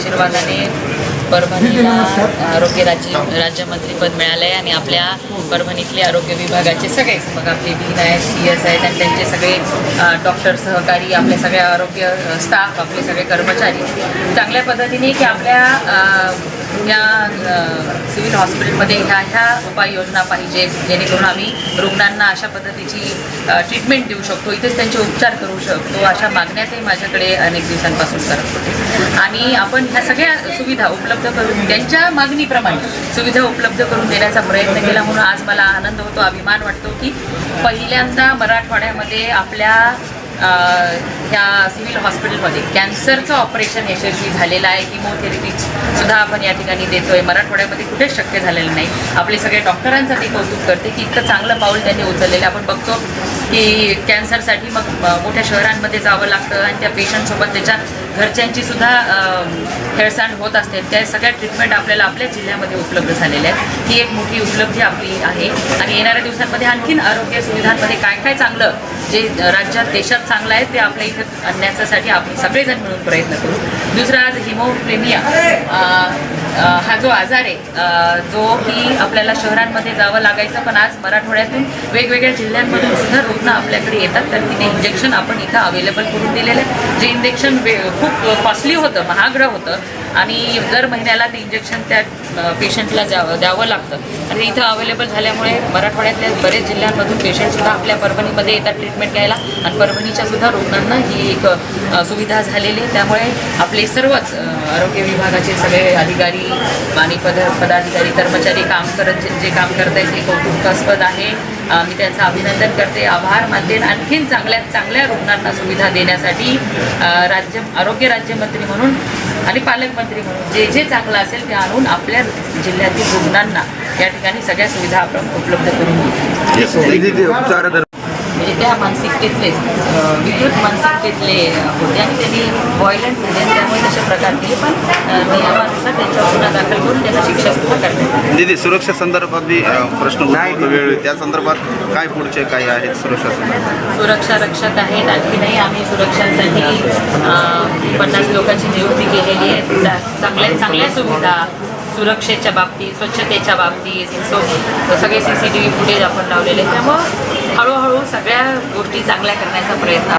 आशीर्वादाने परभणीला आरोग्य राज्य राज्यमंत्रीपद मिळालं आहे आणि आपल्या परभणीतले आरोग्य विभागाचे सगळेच मग आपले डीन आहेत सी एस आहेत आणि त्यांचे सगळे डॉक्टर सहकारी आपले सगळे आरोग्य स्टाफ आपले सगळे कर्मचारी. चांगल्या पद्धतीने की आपल्या ह्या या सिव्हिल हॉस्पिटलमध्ये ह्या ह्या उपाययोजना पाहिजे जेणेकरून आम्ही रुग्णांना अशा पद्धतीची ट्रीटमेंट देऊ शकतो. इथेच त्यांचे उपचार करू शकतो अशा मागण्यातही माझ्याकडे अनेक दिवसांपासून करत होते. आणि आपण ह्या सगळ्या सुविधा उपलब्ध करून त्यांच्या मागणीप्रमाणे सुविधा उपलब्ध करून देण्याचा प्रयत्न केला म्हणून आज मला आनंद होतो अभिमान वाटतो की पहिल्यांदा मराठवाड्यामध्ये आपल्या ह्या सिव्हिल हॉस्पिटलमध्ये कॅन्सरचं ऑपरेशन यशस्वी झालेलं आहे. किमोथेरपी सुद्धा आपण या ठिकाणी देतोय. मराठवाड्यामध्ये कुठेच शक्य झालेलं नाही. आपले सगळे डॉक्टरांसाठी कौतुक करते की इतकं चांगलं पाऊल त्यांनी उचललेलं आहे. आपण बघतो की कॅन्सरसाठी मग मोठ्या शहरांमध्ये जावं लागतं आणि त्या पेशंटसोबत त्याच्या घरच्यांची सुद्धा हेळसांड होत असते. त्या सगळ्या ट्रीटमेंट आपल्याला आपल्या जिल्ह्यामध्ये उपलब्ध झालेल्या आहेत. ही एक मोठी उपलब्धी आपली आहे. आणि येणाऱ्या दिवसांमध्ये आणखीन आरोग्य सुविधांमध्ये काय काय चांगलं जे राज्यात देशात चांगलं आहे ते आपल्या इथं आणण्याच्यासाठी आपण सगळेजण मिळून प्रयत्न करू. दुसरा आज हिमोफ्लेमिया हा जो आजार आहे जो की आपल्याला शहरांमध्ये जावं लागायचं पण आज मराठवाड्यातून वेगवेगळ्या जिल्ह्यांमधून सुद्धा रुग्ण आपल्याकडे येतात तर तिथे इंजेक्शन आपण इथं अवेलेबल करून दिलेलं आहे. जे इंजेक्शन वे खूप कॉस्टली होतं महागडं होतं आणि दर महिन्याला ते इंजेक्शन त्या पेशंटला द्यावं द्यावं लागतं. आणि इथं अवेलेबल झाल्यामुळे मराठवाड्यातल्या बरेच जिल्ह्यांमधून पेशंटसुद्धा आपल्या परभणीमध्ये येतात ट्रीटमेंट घ्यायला. आणि परभणीच्यासुद्धा रुग्णांना ही एक सुविधा झालेली आहे. त्यामुळे आपले सर्वच आरोग्य विभागाचे सगळे अधिकारी आणि पद पदाधिकारी कर्मचारी काम करत जे- जे काम करत आहेत ते कौतुकास्पद आहे. मी त्यांचं अभिनंदन करते. आभार मानते आणि आणखीन चांगल्यात चांगल्या रुग्णांना सुविधा देण्यासाठी राज्य आरोग्य राज्यमंत्री म्हणून आणि पालकमंत्री म्हणून जे जे चांगलं असेल ते आणून आपल्या जिल्ह्यातील रुग्णांना या ठिकाणी सगळ्या सुविधा आपण उपलब्ध करून म्हणजे त्या मानसिकतेतलेच विकृत मानसिकतेतले होते आणि त्यांनी व्हायलंट झाले आणि त्यामुळे तसे प्रकार केले. पण नियमानुसार त्यांच्यावर गुन्हा दाखल करून त्यांना शिक्षा सुद्धा करण्यात आली. निधी सुरक्षा संदर्भात बी अ, प्रश्न वेळोवेळी. त्या संदर्भात काय पुढचे काय आहेत सुरक्षा संदर्भात? सुरक्षा रक्षक आहेत आणखीनही आम्ही सुरक्षांसाठी पन्नास लोकांची नियुक्ती केलेली आहे. चांगल्या चांगल्या सुविधा सुरक्षेच्या बाबतीत स्वच्छतेच्या बाबतीत सो सगळे C C T V footage आपण लावलेले आहेत. त्यामुळं हळूहळू सगळ्या गोष्टी चांगल्या करण्याचा प्रयत्न